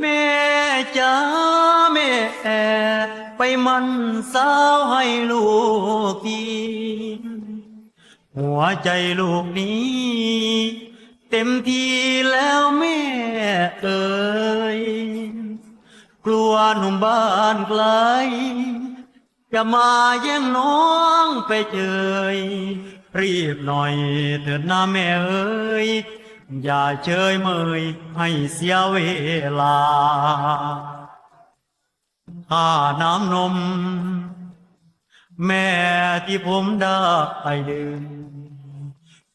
แม่จ้าแม่แอไปมันสาวให้ลูกกินหัวใจลูกนี้ เต็มทีแล้วแม่เอ่ยกลัวหนุ่มบ้านไกล จะมาแย่งน้องไปเจยรีบหน่อยเถิดนะแม่เอ้ย อย่าเชยเมยให้เสียเวลาค่าน้ำนม แม่ที่ผมได้ดื่ม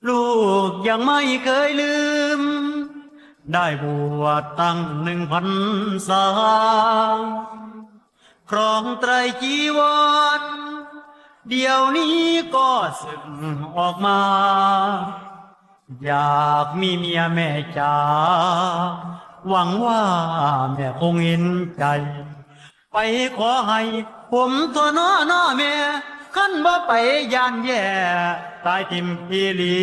ลูกยังไม่เคยลืม ได้บวชตั้งหนึ่งพันษาครองไตรจีวร เดี๋ยวนี้ก็สึกออกมา อยากมีเมียแม่จ๋าหวังว่าแม่คงเห็นใจ ไปขอให้ ผมตัวน้อน้อแม่ขั้นบ่ไปยานแย่ตายทิมพีหลี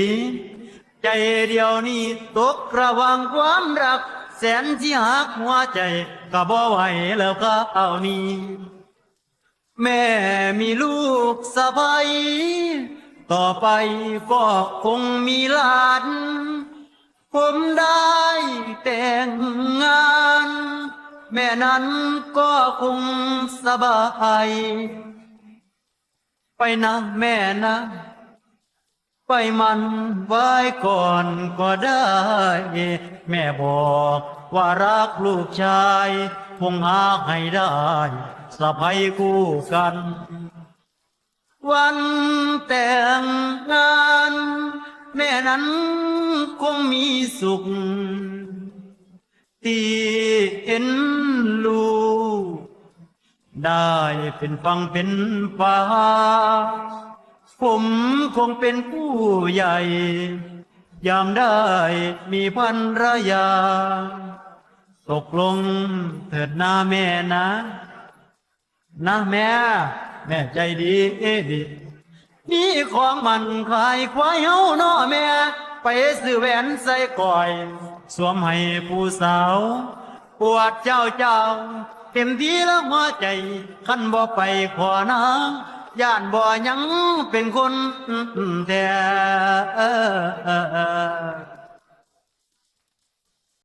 ใจเดียวนี้ตกระวังความรัก แสนที่หักหัวใจก็บ่ไหวแล้วก็เอานี้ แม่มีลูกสะใภ้ ต่อไปก็คงมีหลาน ผมได้แต่งงาน แม่นั้นก็คงสบายไปนะแม่นะ ไปมันไว้ก่อนก็ได้ แม่บอกว่ารักลูกชาย คงหาให้ได้สะพายคู่กัน วัน นั้นคงมีสุข ที่เห็นลูกได้เป็นฟังเป็นฟ้า ผมคงเป็นผู้ใหญ่ ยามได้มีพันรยา ตกลงเถิดนาแม่นะ นะแม่ แม่ใจดี เอดี นี่ของมันขายควายเฮาเนาะแม่ ไปซื้อแหวนใส่ก่อย สวมให้ผู้สาว ปวดเจ้าเจ้า เต็มที่แล้วหัวใจขันบ่ไปขอนะย่านบ่ยังเป็นคนแท้